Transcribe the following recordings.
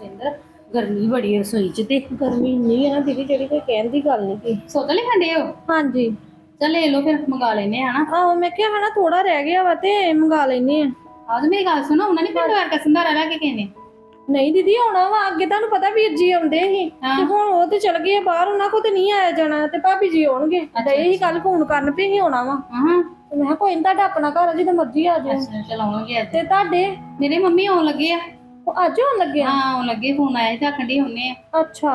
ਸੁਰਿੰਦਰ ਗਰਮੀ ਬੜੀ ਹੈ ਰਸੋਈ 'ਚ ਤੇ। ਗਰਮੀ ਇੰਨੀ ਹੈ ਨਾ ਦੀਦੀ ਜਿਹੜੀ ਕੋਈ ਕਹਿਣ ਦੀ ਗੱਲ ਨਹੀਂ ਕੀ ਸੋਤਾ ਲੈ ਖੰਡੇ ਹੋ ਹਾਂਜੀ। ਚੱਲ ਲੈ ਲਓ ਫਿਰ ਮੰਗਾ ਲੈਨੇ ਆ ਹਨਾ? ਆਹੋ ਮੈਂ ਕਿਹਾ ਹਨਾ ਥੋੜਾ ਰਹਿ ਗਿਆ ਵਾ ਤੇ ਮੰਗਾ ਲੈਨੇ ਆ। ਤੇ ਮੇਰੀ ਗੱਲ ਸੁਣੋ ਉਹਨਾਂ ਨੇ ਪਿੰਡ ਵਰਗਾ ਸੰਧਾਰਾ ਲੈ ਕੇ ਨੇ। ਨਹੀਂ ਦੀਦੀ ਆਉਣਾ ਵਾ ਅੱਗੇ ਤੁਹਾਨੂੰ ਪਤਾ ਵੀਰ ਜੀ ਆਉਂਦੇ ਸੀ। ਤੇ ਹੁਣ ਉਹ ਤੇ ਚਲ ਗਏ ਆ ਬਾਹਰ ਉਹਨਾਂ ਕੋ ਤੇ ਨਹੀਂ ਆਇਆ ਜਾਣਾ ਤੇ ਭਾਬੀ ਜੀ ਆਉਣਗੇ। ਤੇ ਇਹੀ ਕੱਲ ਫੋਨ ਕਰਨ ਪਏ ਹੀ ਆਉਣਾ ਵਾ। ਹਾਂ ਤੇ ਮੈਂ ਕਿਹਾ ਕੋਈ ਨੀ ਤੁਹਾਡਾ ਆਪਣਾ ਘਰ ਆ ਜਦੋਂ ਮਰਜ਼ੀ ਆ ਜਾਓ ਅੱਛਾ ਚਲਾਉਣਗੇ ਅੱਜ। ਤੇ ਤੁਹਾਡੇ? ਮੇਰੇ ਮੰਮੀ ਆਉਣ ਲੱਗੇ ਆ। ਉਹ ਅੱਜ ਆਉਣ ਲੱਗੇ ਆ? ਹਾਂ ਆਉਣ ਲੱਗੇ ਫੋਨ ਆਇਆ ਤੇ ਆਖਣ ਡਈ ਹੁੰਨੇ ਆ। ਅੱਛਾ।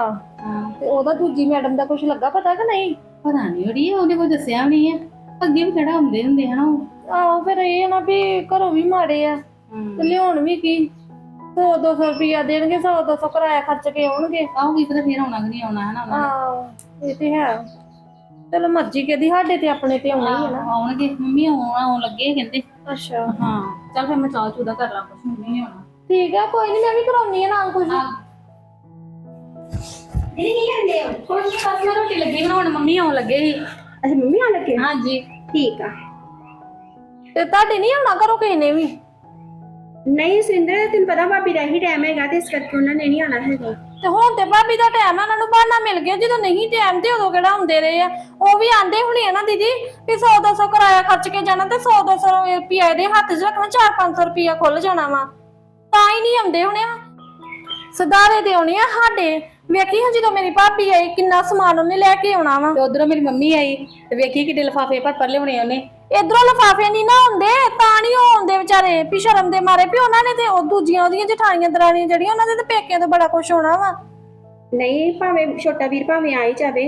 ਹਾਂ। ਤੇ ਉਹਦਾ ਦੂਜੀ ਮੈਡਮ ਦਾ ਕੁਝ ਲੱਗਾ ਪਤਾ ਕਿ ਨਹੀਂ? ਪਤਾ ਨਹੀਂ ਅੜੀ ਉਹਨੇ ਕੋਈ ਦੱਸਿਆ ਵੀ ਨਹੀਂ ਆ। ਅੱਗੇ ਵੀ ਕਿਹੜਾ ਹੁੰਦੇ ਹੁੰਦੇ ਹਨਾ ਉਹ। ਆਹੋ ਫਿਰ ਇਹ ਨਾ ਵੀ ਘਰੋਂ ਵੀ ਮਾੜੇ ਆ। ਤੇ ਲਿਆਉਣ ਵੀ ਕੀ? 100 200 ਰੁਪਿਆ ਦੇਣਗੇ 100 200 ਕਿਰਾਇਆ ਖਰਚ ਕੇ ਆਉਣਗੇ। ਕੀ ਪਤਾ ਫੇਰ ਆਉਣਾ ਕਿ ਨਹੀਂ ਆਉਣਾ ਹਨਾ ਉਹਨਾਂ ਨੇ। ਆਹ ਇਹ ਤੇ ਹੈ। ਚਲੋ ਮਰਜ਼ੀ ਕਿਹਦੀ ਸਾਡੇ ਤੇ ਆਪਣੇ ਤੇ ਆਉਣਾ ਹੀ ਨਾ। ਆਉਣਗੇ। ਮੰਮੀ ਆਉਣ ਆਉਣ ਲੱਗੇ ਕਹਿੰਦੇ। ਅੱਛਾ। ਹਾਂ ਚੱਲ ਫਿਰ ਮੈਂ ਚਾਹ ਚੂਦਾ ਕਰ ਲਾਂ ਕੁਛ ਮੰਮੀ ਨੇ ਆਉਣਾ। ਠੀਕ ਆ ਕੋਈ ਨਹੀਂ ਮੈਂ ਵੀ ਕਰਾਉਣੀ ਆ ਨਾਲ ਕੁਝ। ਦੀਦੀ ਕੀ ਕਰਦੇ ਹੋ? ਨੀ, ਬਸ ਮੈਂ ਰੋਟੀ ਲੱਗੀ ਬਣਾਉਣ ਮੰਮੀ ਆਉਣ ਲੱਗੇ ਸੀ। ਅੱਛਾ ਮੰਮੀ ਆ ਲੱਗੇ? ਹਾਂਜੀ। ਠੀਕ ਆ। ਤੇ ਤੁਹਾਡੇ ਨਹੀਂ ਆਉਣਾ ਘਰੋਂ ਕਿਸੇ ਨੇ ਵੀ? ਨਹੀਂ ਸਿੰਦਰ ਤੈਨੂੰ ਪਤਾ ਭਾਬੀ ਦਾ ਹੀ ਟਾਈਮ ਹੈਗਾ ਤੇ ਇਸ ਕਰਕੇ ਉਹਨਾਂ ਨੇ ਨਹੀਂ ਆਣਾ ਹੈਗਾ। ਤੇ ਹੁਣ ਤੇ ਭਾਬੀ ਦਾ ਟਾਈਮ ਆ ਉਹਨਾਂ ਨੂੰ ਬਹਾਨਾ ਮਿਲ ਗਿਆ ਜਦੋਂ ਨਹੀਂ ਟਾਈਮ ਤੇ ਉਦੋਂ ਕਿਹੜਾ ਹੁੰਦੇ ਰਹੇ ਆ। ਉਹ ਵੀ ਆਂਦੇ ਹੁਣੇ ਆ ਨਾ ਦੀਦੀ ਵੀ 100 200 ਕਿਰਾਇਆ ਖਰਚ ਕੇ ਜਾਣਾ ਤੇ 100 200 ਰੁਪਿਆ ਇਹਦੇ ਹੱਥ 'ਚ ਰੱਖਣਾ 4 500 ਰੁਪਿਆ ਖੁੱਲ ਜਾਣਾ ਵਾ। ਤਾਂ ਹੀ ਨਹੀਂ ਆਉਂਦੇ ਹੁਣੇ ਸਦਾਰੇ ਦੇ ਆਉਣੇ ਆ ਸਾਡੇ। ਵੇਖੀ ਹਾਂ ਜਦੋਂ ਮੇਰੀ ਭਾਬੀ ਆਈ ਕਿੰਨਾ ਸਮਾਨ ਉਹਨੇ ਲੈ ਕੇ ਆਉਣਾ ਵਾ। ਤੇ ਉਧਰੋਂ ਮੇਰੀ ਮੰਮੀ ਆਈ ਤੇ ਵੇਖੀ ਕਿੱਡੇ ਲਫਾਫੇ ਭਰ ਭਰ ਲਿਆਉਣੇ ਉਹਨੇ। ਇਧਰੋਂ ਲਫਾਫੇ ਨਹੀਂ ਨਾ ਹੁੰਦੇ ਤਾਂ ਨਹੀਂ ਉਹ ਆਉਂਦੇ ਵਿਚਾਰੇ। ਵੀ ਸ਼ਰਮ ਦੇ ਮਾਰੇ ਵੀ ਉਹਨਾਂ ਨੇ ਤੇ ਉਹ ਦੂਜੀਆਂ ਉਹਦੀਆਂ ਜਠਾਣੀਆਂ ਦਰਾਣੀਆਂ ਜਿਹੜੀਆਂ ਉਹਨਾਂ ਦੇ ਤੇ ਪੇਕਿਆਂ ਤੋਂ ਬੜਾ ਕੁਝ ਹੋਣਾ ਵਾ। ਨਹੀਂ ਭਾਵੇਂ ਛੋਟਾ ਵੀਰ ਭਾਵੇਂ ਆ ਹੀ ਜਾਵੇ।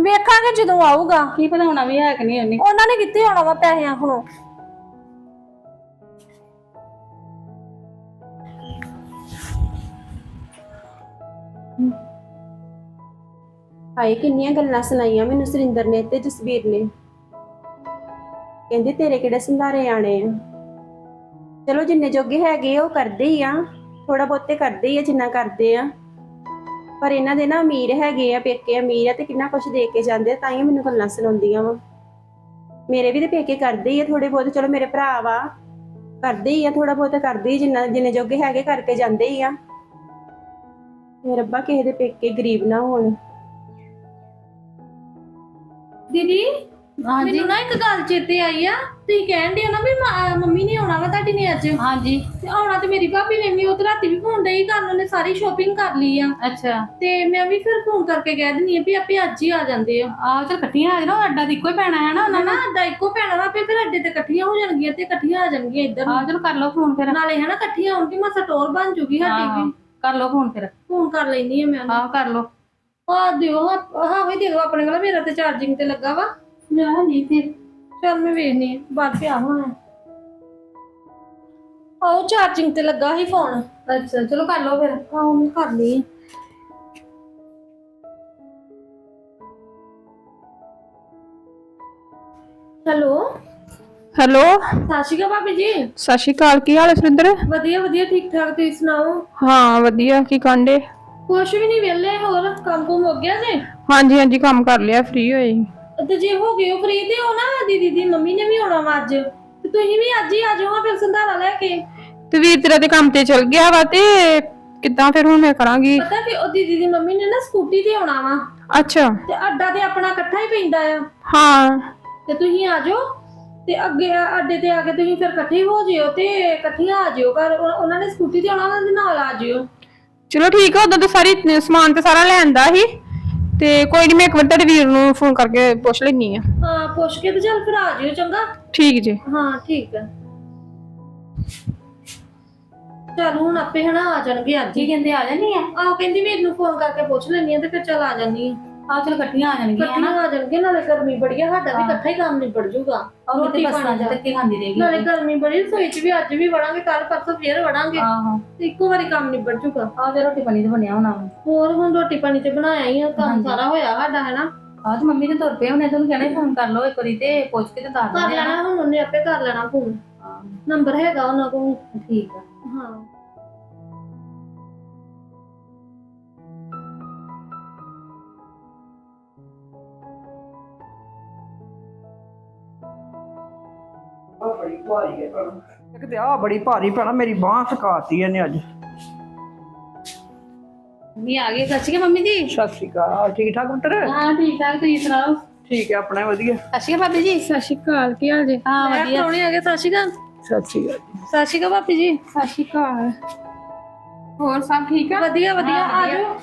ਵੇਖਾਂਗੇ ਜਦੋਂ ਆਊਗਾ। ਕੀ ਪਤਾ ਹੋਣਾ ਵੀ ਹੈ ਕਿ ਨਹੀਂ ਉਹਨੇ। ਉਹਨਾਂ ਨੇ ਕਿੱਥੇ ਆਉਣਾ ਵਾ ਪੈਸਿਆਂ ਕੋਲੋਂ? ਹਾਏ ਕਿੰਨੀਆਂ ਗੱਲਾਂ ਸੁਣਾਈਆਂ ਮੈਨੂੰ ਸੁਰਿੰਦਰ ਨੇ ਤੇ ਜਸਵੀਰ ਨੇ। ਕਹਿੰਦੇ ਤੇਰੇ ਕਿਹੜੇ ਸੰਧਾਰੇ ਆਣੇ ਆ? ਚਲੋ ਜਿੰਨੇ ਜੋਗੇ ਹੈਗੇ ਆ, ਉਹ ਕਰਦੇ ਹੀ ਆ। ਥੋੜਾ ਬਹੁਤੇ ਕਰਦੇ ਹੀ ਆ ਜਿੰਨਾ ਕਰਦੇ ਆ। ਪਰ ਇਹਨਾਂ ਦੇ ਨਾ ਅਮੀਰ ਹੈਗੇ ਆ ਪੇਕੇ ਅਮੀਰ ਆ ਤੇ ਕਿੰਨਾ ਕੁਝ ਦੇ ਕੇ ਜਾਂਦੇ ਆ ਤਾਂ ਹੀ ਮੈਨੂੰ ਗੱਲਾਂ ਸੁਣਾਉਂਦੀਆਂ ਵਾ। ਮੇਰੇ ਵੀ ਤੇ ਪੇਕੇ ਕਰਦੇ ਹੀ ਆ ਥੋੜੇ ਬਹੁਤ ਚਲੋ ਮੇਰੇ ਭਰਾ ਵਾ। ਕਰਦੇ ਹੀ ਆ ਥੋੜਾ ਬਹੁਤ ਕਰਦੇ ਹੀ ਜਿੰਨਾ ਜਿੰਨੇ ਜੋਗੇ ਹੈਗੇ ਕਰਕੇ ਜਾਂਦੇ ਹੀ ਆ। ਰੱਬਾ ਕਿਸੇ ਦੇ ਪੇਕੇ ਗਰੀਬ ਨਾ ਹੋਣ। ਦੀਦੀ ਹਾਂਜੀ। ਮੈਨੂੰ ਨਾ ਇੱਕ ਗੱਲ ਚੇਤੇ ਆਈ ਆ। ਤੁਸੀਂ ਕਹਿਣ ਦੇ ਨਾ ਵੀ ਮ- ਮੰਮੀ ਨੇ ਆਉਣਾ ਵਾ ਤੁਹਾਡੀ ਨੇ ਅੱਜ ਹਾਂਜੀ। ਤੇ ਆਉਣਾ ਤੇ ਮੇਰੀ ਭਾਬੀ ਨੇ ਵੀ ਉਹ ਤੇ ਰਾਤੀ ਵੀ ਫੋਨ ਡਈ ਕਰਨ ਉਹਨੇ ਸਾਰੀ ਸ਼ੋਪਿੰਗ ਕਰ ਲਈ ਆ। ਅੱਛਾ। ਤੇ ਮੈਂ ਵੀ ਫਿਰ ਫੋਨ ਕਰਕੇ ਕਹਿ ਦਿੰਦੀ ਆ ਵੀ ਆਪੇ ਅੱਜ ਹੀ ਆ ਜਾਂਦੇ ਆ। ਆਹ ਚੱਲ ਇਕੱਠੀਆਂ ਆ ਜਾਣਾ ਅੱਡਾ ਤੇ ਇੱਕੋ ਹੀ ਪੈਣਾ ਹੈ ਨਾ ਉਹਨਾਂ ਨਾ ਨਾ ਅੱਡਾ ਇੱਕੋ ਪੈਣਾ ਵਾ ਆਪੇ ਫਿਰ ਅੱਡੇ ਤੇ ਇਕੱਠੀਆਂ ਹੋ ਜਾਣਗੀਆਂ ਤੇ ਇਕੱਠੀਆਂ ਆ ਜਾਣਗੀਆਂ ਇੱਧਰ ਨੂੰ। ਆਹ ਚਲ ਕਰ ਲਓ ਫੋਨ ਫਿਰ। ਨਾਲੇ ਹਨਾ ਇਕੱਠੀਆਂ ਹੋਣਗੀ ਮਸਾ ਟੋਰ ਬਣ ਜੂਗੀ ਸਾਡੀ ਵੀ। ਕਰ ਲਓ ਫੋਨ ਫਿਰ। ਫੋਨ ਕਰ ਲੈਣੀ ਆ ਮੈਂ ਉਹਨੂੰ। ਆਹ ਕਰ ਲਓ। ਆ ਦਿਓ ਹਾਂ ਹਾਂ ਵੀ ਦਿਓ ਆਪਣੇ ਕੋਲ ਮੇਰਾ ਤੇ ਚਾਰਜਿੰਗ ਤੇ ਲੱਗਾ ਵਾ। ਮੈਂ ਨਹੀਂ ਤੇ ਚੱਲ ਮੈਂ ਵੇਖਨੀ ਆ ਬਾਅਦ ਪਿਆ ਹੋਣਾ ਆਓ ਚਾਰਜਿੰਗ ਤੇ ਲੱਗਾ ਸੀ ਫੋਨ ਅੱਛਾ ਚਲੋ ਕਰ ਲਓ ਫਿਰ। ਆਓ ਮੈਂ ਕਰ ਲਈ ਹੈਲੋ? ਹੈਲੋ? ਸਤਿ ਸ਼੍ਰੀ ਅਕਾਲ ਭਾਬੀ ਜੀ। ਸਤਿ ਸ਼੍ਰੀ ਅਕਾਲ ਕੀ ਹਾਲ ਹੈ ਸੁਰਿੰਦਰ? ਵਧੀਆ ਵਧੀਆ ਠੀਕ ਠਾਕ ਤੁਸੀਂ ਸੁਣਾਓ? ਹਾਂ ਵਧੀਆ ਕੀ ਕਾਂਡੇ ਕੁਛ ਵੀ ਨਹੀਂ ਵਿਹਲੇ ਹੋਰ ਕੰਮ ਕੁਮ ਹੋ ਗਿਆ ਜੇ? ਹਾਂਜੀ ਹਾਂਜੀ ਕੰਮ ਕਰ ਲਿਆ ਫ੍ਰੀ ਹੋਏ ਸੀ। ਤੇ ਜੇ ਹੋ ਗਏ ਹੋ ਫ੍ਰੀ ਤੇ ਹੋ ਨਾ ਦੀਦੀ ਦੀ ਮੰਮੀ ਨੇ ਵੀ ਆਉਣਾ ਵਾ ਅੱਜ। ਤੇ ਤੁਸੀਂ ਵੀ ਅੱਜ ਹੀ ਆ ਜਾਓ ਫਿਰ ਸੰਧਾਰਾ ਲੈ ਕੇ। ਤੇ ਵੀਰ ਤੇਰਾ ਤੇ ਕੰਮ ਤੇ ਚਲ ਗਿਆ ਵਾ ਤੇ ਕਿੱਦਾਂ ਫਿਰ ਹੁਣ ਮੈਂ ਕਰਾਂਗੀ? ਪਤਾ ਕਿ ਉਹ ਦੀਦੀ ਦੀ ਮੰਮੀ ਨੇ ਨਾ ਸਕੂਟੀ ਤੇ ਆਉਣਾ ਵਾ। ਅੱਛਾ। ਤੇ ਅੱਡਾ ਤੇ ਆਪਣਾ ਇਕੱਠਾ ਹੀ ਪੈਂਦਾ ਆ। ਹਾਂ। ਤੇ ਤੁਸੀਂ ਆ ਜਾਓ ਤੇ ਅੱਗੇ ਆ- ਅੱਡੇ ਤੇ ਆ ਕੇ ਤੁਸੀਂ ਫਿਰ ਇਕੱਠੇ ਹੋ ਜਿਓ ਤੇ ਇਕੱਠੀਆਂ ਆ ਜਿਓ ਘਰ। ਉਹ- ਉਹਨਾਂ ਨੇ ਸਕੂਟੀ ਤੇ ਆਉਣਾ ਉਹਨਾਂ ਦੇ ਨਾਲ ਆ ਜਿਓ। ਚਲੋ ਠੀਕ ਆ ਉਦੋਂ ਤਾਂ ਸਾਰੀ ਸਮਾਨ ਤੇ ਸਾਰਾ ਲੈਂਦਾ ਸੀ ਤੇ ਕੋਈ ਨਹੀਂ ਮੈਂ ਇੱਕ ਵਾਰ ਤੁਹਾਡੇ ਵੀਰ ਨੂੰ ਫੋਨ ਕਰਕੇ ਪੁੱਛ ਲੈਣੀ ਆ। ਹਾਂ ਪੁੱਛ ਕੇ ਤੇ ਚੱਲ ਫਿਰ ਆ ਜਿਓ ਚੰਗਾ? ਠੀਕ ਜੀ। ਹਾਂ ਠੀਕ ਆ। ਚੱਲ ਹੁਣ ਆਪੇ ਹਨਾ ਆ ਜਾਣਗੇ ਅੱਜ ਕੀ ਹੀ ਕਹਿੰਦੇ ਆ ਜਾਣੀ ਆ। ਆਹ ਕਹਿੰਦੀ ਵੀਰ ਨੂੰ ਫੋਨ ਕਰਕੇ ਪੁੱਛ ਲੈਣੀ ਆ ਤੇ ਫਿਰ ਚੱਲ ਆ ਜਾਨੀ ਆ। ਆਹ ਚਲ ਇਕੱਠੀਆਂ ਆ ਜਾਣਗੀਆਂ ਇਕੱਠੀਆਂ ਆ ਜਾਣਗੇ ਨਾਲੇ ਗਰਮੀ ਬੜੀ ਆ ਸਾਡਾ ਵੀ। ਇਕੱਠਾ ਹੀ ਕੰਮ ਨਿਬੜ ਜੂਗਾ ਉਹ ਰੋਟੀ ਤੇ ਬੱਸਾਂ ਪਾਣੀ ਚ ਦਾ। ਧੱਕੇ ਖਾਂਦੀ ਰਹੇਗੀ ਨਾਲੇ ਗਰਮੀ ਬੜੀ ਰਸੋਈ ਚ ਵੀ ਅੱਜ ਵੀ ਵੜਾਂਗੇ ਕੱਲ ਪਰਸੋਂ ਫੇਰ ਵੜਾਂਗੇ। ਆਹੋ ਤੇ ਇੱਕੋ ਵਾਰੀ ਕੰਮ ਨਿਬੜ ਜੂਗਾ ਆਹ ਤੇ ਰੋਟੀ ਪਾਣੀ ਤੇ ਬਣਿਆ ਹੋਣਾ ਵਾ। ਹੋਰ ਹੁਣ ਰੋਟੀ ਪਾਣੀ ਤੇ ਬਣਾਇਆ ਹੀ ਆ ਕੰਮ ਹਾਂਜੀ। ਸਾਰਾ ਹੋਇਆ ਸਾਡਾ ਹੈਨਾ? ਆਹ ਤੇ ਮੰਮੀ ਨੇ ਤੁਰ ਪਏ ਉਹਨੇ ਤੁਹਾਨੂੰ ਕਹਿਣਾ ਫੋਨ ਕਰ ਲਓ ਇੱਕ ਵਾਰੀ ਤੇ ਪੁੱਛ ਕੇ ਤੇ ਦੱਸ ਕਰ ਦਿੰਦੇ ਆ ਲੈਣਾ ਹੁਣ ਉਹਨੇ ਆਪੇ ਕਰ ਲੈਣਾ ਫੋਨ। ਨੰਬਰ ਹੈਗਾ ਉਹਨਾਂ ਕੋਲ। ਠੀਕ ਆ। ਹਾਂ। ਇੱਕ ਤੇ ਆ ਬੜੀ ਭਾਰੀ ਪੈਣਾ ਮੇਰੀ ਬਾਹ ਸਕਾਤੀ ਇਹਨੇ ਅੱਜ। ਵੀ ਆ ਗਏ ਸੱਚੀ ਕੇ ਮੰਮੀ ਜੀ। ਸਤਿ ਸ਼੍ਰੀ ਅਕਾਲ। ਠੀਕ ਠਾਕ ਪੁੱਤਰ? ਹਾਂ ਠੀਕ ਠਾਕ ਤੁਸੀਂ ਸੁਣਾਓ? ਠੀਕ ਹੈ ਆਪਣਾ ਵਧੀਆ। ਸਤਿ ਸ਼੍ਰੀ ਅਕਾਲ ਭਾਬੀ ਜੀ। ਸਤਿ ਸ਼੍ਰੀ ਅਕਾਲ ਕੀ ਹਾਲ ਜੀ? ਹਾਂ ਵਧੀਆ। ਸੋਹਣੇ ਆ ਗਏ ਸਤਿ ਸ਼੍ਰੀ ਅਕਾਲ। ਸਤਿ ਸ਼੍ਰੀ ਅਕਾਲ। ਸਤਿ ਸ਼੍ਰੀ ਅਕਾਲ ਭਾਪੀ ਜੀ। ਸਤਿ ਸ਼੍ਰੀ ਅਕਾਲ। ਹੋਰ ਸਭ ਠੀਕ ਆ? ਵਧੀਆ ਵਧੀਆ। ਆ ਜਾਓ